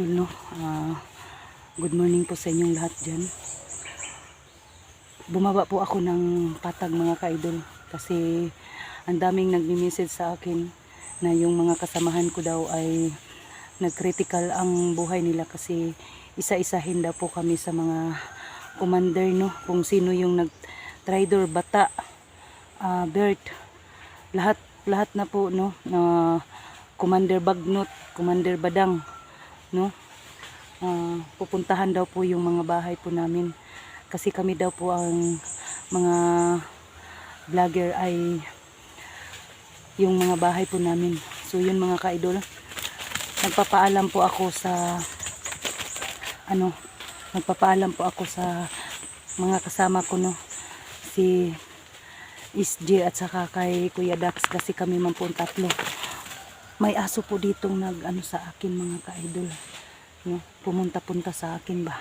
idol no. Ah, good morning po sa inyong lahat dyan. Bumaba po ako ng patag mga ka-idol kasi ang daming nagmi-message sa akin na yung mga kasamahan ko daw ay nag-critical ang buhay nila kasi isa-isahin daw po kami sa mga commander no kung sino yung nag-trader bata ah Bert lahat lahat na po no na Commander Bagnot, Commander Badang, no? Ah, pupuntahan daw po yung mga bahay po namin. Kasi kami daw po ang mga vlogger ay yung mga bahay po namin. So yun mga kaidol. Nagpapaalam po ako sa ano, nagpapaalam po ako sa mga kasama ko no. Si SJ at saka kay Kuya Dax kasi kami man po tatlo may aso po ditong nag ano sa akin mga ka-idol. No? pumunta-punta sa akin ba?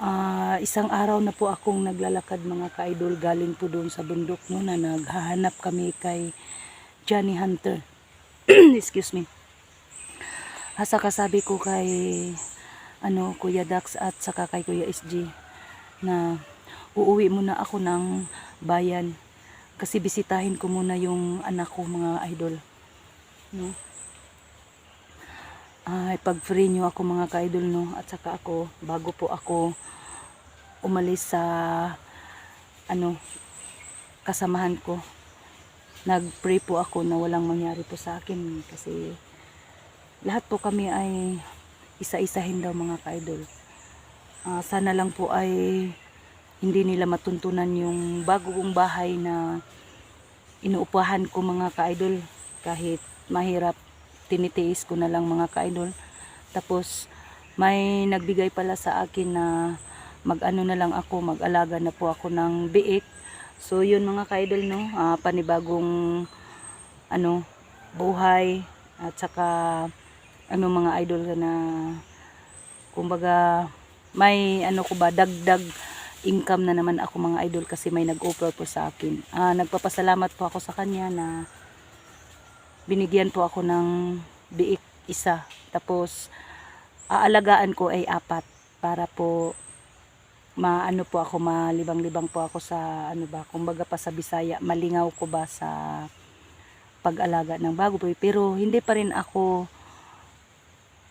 Ah, isang araw na po akong naglalakad mga ka-idol galing po doon sa bundok no na naghahanap kami kay Johnny Hunter. Excuse me. Hasa kasabi ko kay ano Kuya Dax at saka kay Kuya SG na uuwi muna ako ng bayan kasi bisitahin ko muna yung anak ko mga idol. No? Ay pag free nyo ako mga ka-idol no? At saka ako bago po ako umalis sa ano kasamahan ko nag-pray po ako na walang mangyari po sa akin kasi lahat po kami ay isa-isahin daw mga ka-idol. Ah, sana lang po ay hindi nila matuntunan yung bago kong bahay na inuupahan ko mga ka-idol. Kahit mahirap tinitiis ko na lang mga ka-idol. Tapos may nagbigay pala sa akin na mag-ano na lang ako mag-alaga na po ako ng biik. So yun mga ka-idol no? Ah, panibagong ano buhay at saka ano mga idol na kumbaga may ano ko ba dagdag income na naman ako mga idol kasi may nag-offer po sa akin. Ah, nagpapasalamat po ako sa kanya na binigyan po ako ng biik isa. Tapos aalagaan ko ay apat para po maano po ako malibang-libang po ako sa ano ba kumbaga pa sa Bisaya malingaw ko ba sa pag-alaga ng bago po pero hindi pa rin ako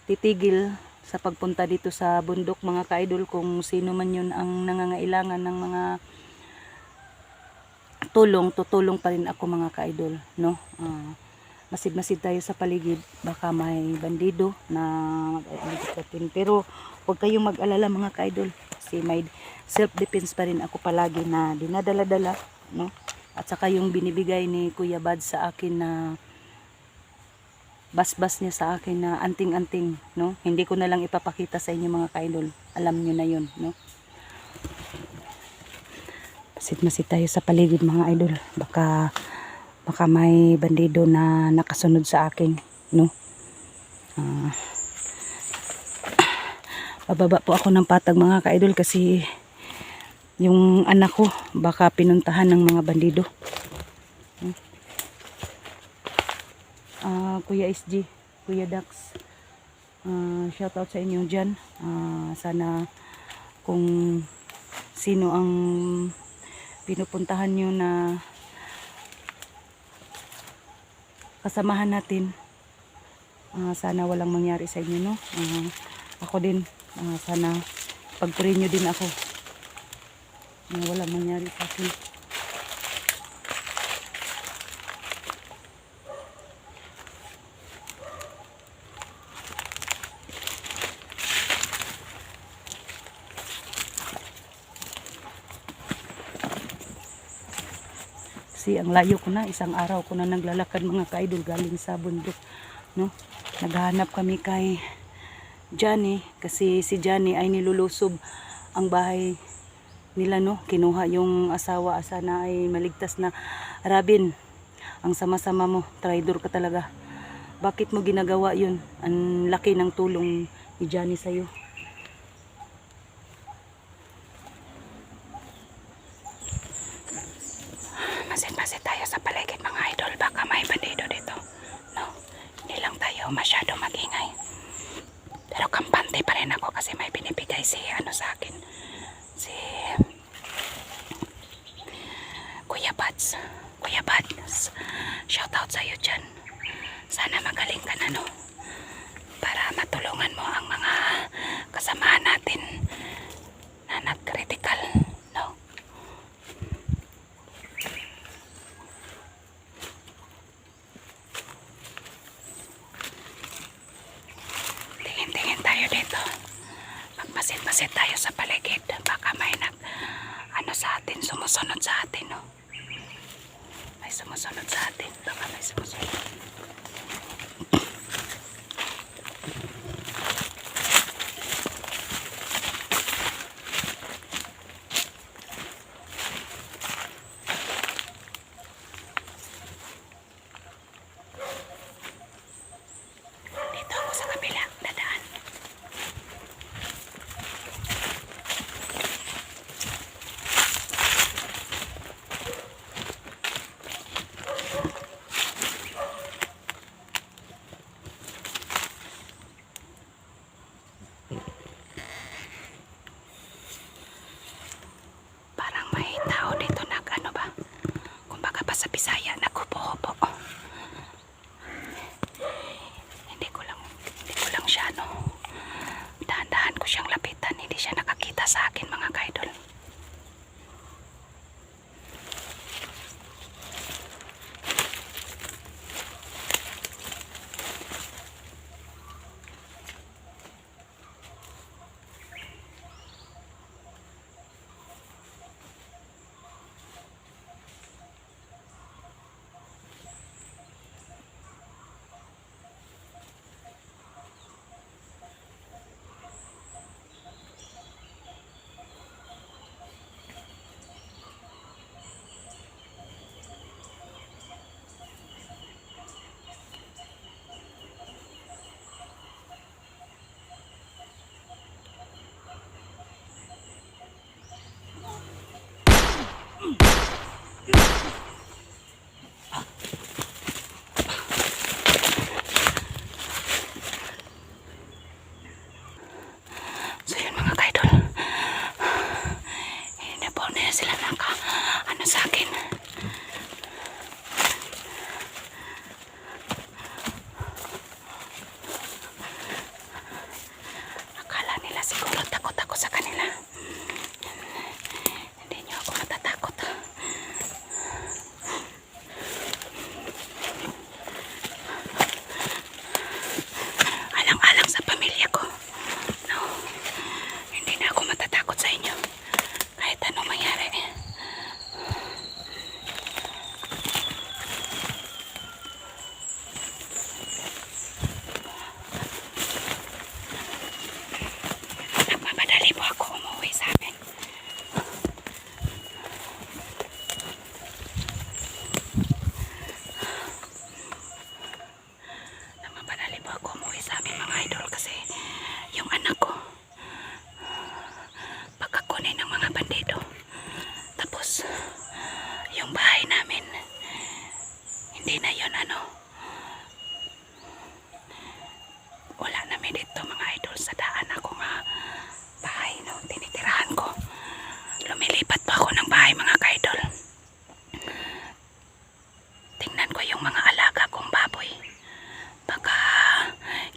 titigil sa pagpunta dito sa bundok mga ka-idol kung sino man yun ang nangangailangan ng mga tulong, tutulong pa rin ako mga ka-idol, no? Ah, masid-masid tayo sa paligid, baka may bandido na mag-aalitin. Pero huwag kayong mag-alala mga ka-idol kasi may self-defense pa rin ako palagi na dinadala-dala, no? At saka yung binibigay ni Kuya Bad sa akin na basbas niya sa akin na anting-anting, no? Hindi ko na lang ipapakita sa inyo mga kaidol. Alam niyo na 'yon, no? Masit-masit tayo sa paligid mga idol. Baka baka may bandido na nakasunod sa akin, no? Ah, bababa po ako ng patag mga kaidol kasi yung anak ko baka pinuntahan ng mga bandido. Ah, Kuya SG, Kuya Dax. Ah, shout out sa inyo dyan. Ah, sana kung sino ang pinupuntahan nyo na kasamahan natin. Ah, sana walang mangyari sa inyo, no? Ah, ako din, ah, sana pag-pray nyo din ako na walang mangyari sa akin. Kasi ang layo ko na, isang araw ko na naglalakad mga kaidol galing sa bundok. No? Naghahanap kami kay Johnny kasi si Johnny ay nilulusob ang bahay nila no kinuha yung asawa asa na ay maligtas na Rabin ang sama-sama mo traitor ka talaga bakit mo ginagawa yun ang laki ng tulong ni Johnny sa'yo Masit-masit tayo sa paligid mga idol. Baka may bandido dito. No? Hindi lang tayo masyado magingay. Pero kampante pa rin ako kasi may binibigay si ano sa akin. Si Kuya Bads. Kuya Bads, shout out sa iyo dyan. Sana magaling ka na no. Para matulungan mo ang mga kasamahan natin na nag-critical. No? Tingin-tingin tayo dito. Magmasid-masid tayo sa paligid. Baka may nag, ano sa atin, sumusunod sa atin, no? May sumusunod sa atin. Baka may sumusunod. Dito ako sa kabila. Dadaan. Parang may tao dito nag ano ba? Kumbaga pa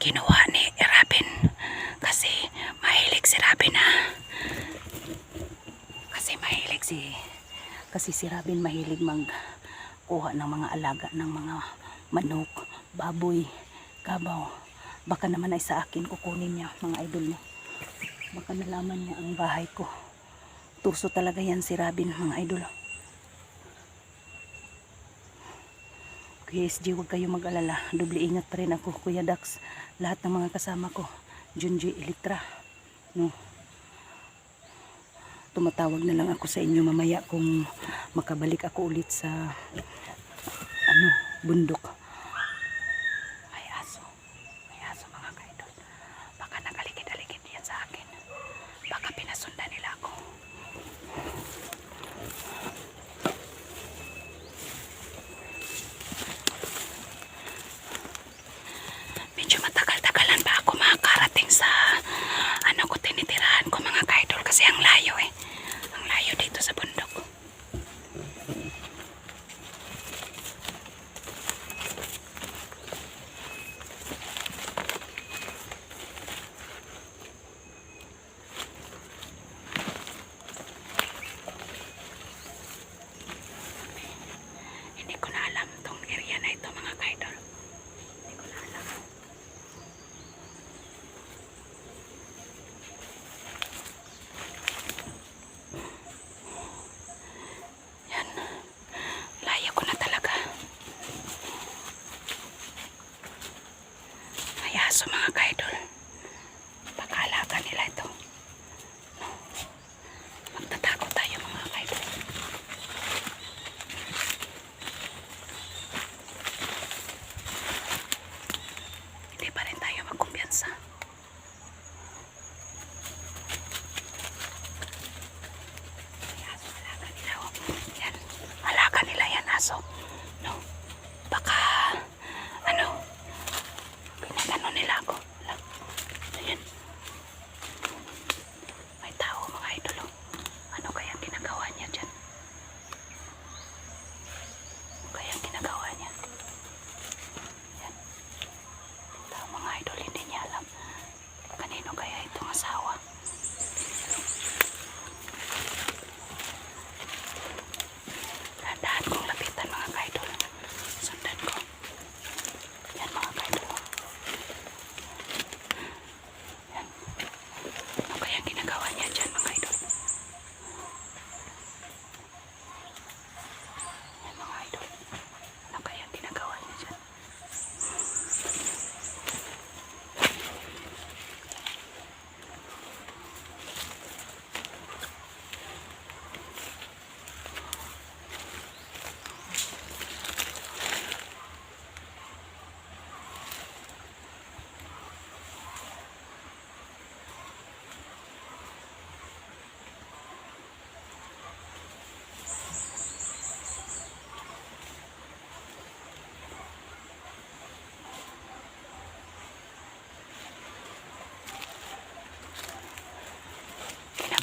kinuha ni Robin kasi mahilig si Robin na kasi mahilig si Kasi si Robin mahilig magkuha ng mga alaga ng mga manok, baboy, kabaw. Baka naman ay sa akin kukunin niya mga idol niya. Baka nalaman niya ang bahay ko. Tuso talaga yan si Robin mga idol. Kuya SG, huwag kayo mag-alala. Doble ingat pa rin ako, Kuya Dax. Lahat ng mga kasama ko. Junji Electra. No. Tumatawag na lang ako sa inyo mamaya kung makabalik ako ulit sa ano, bundok.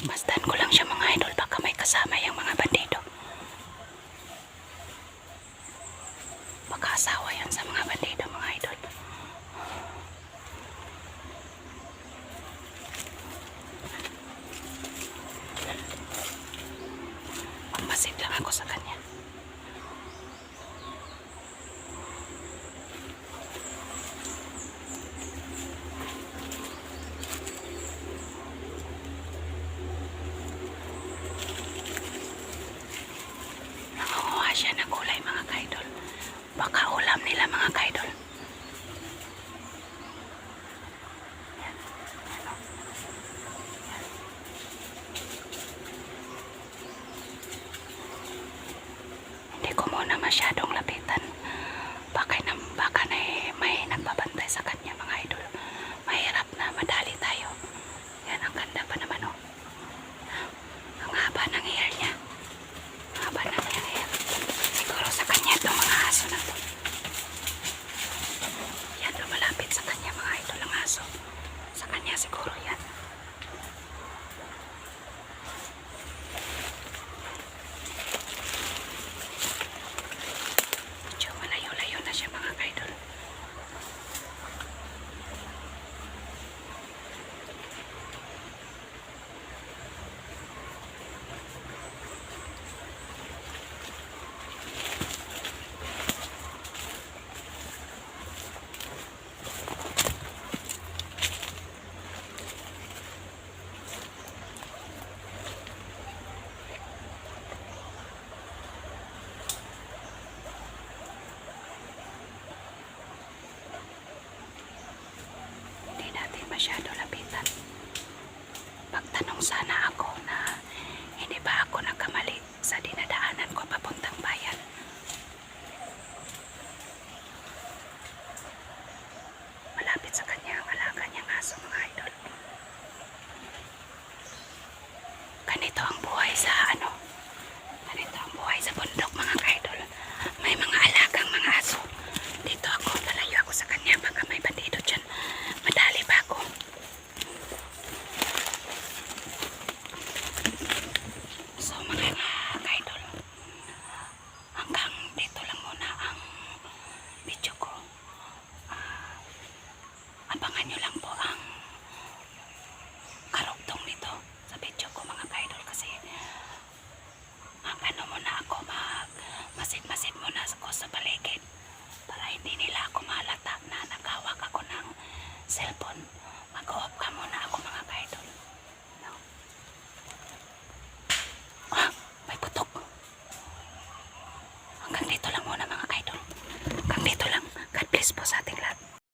Masdan ko lang siya mga idol. Baka may kasama siya ng ganito ang buhay sa ano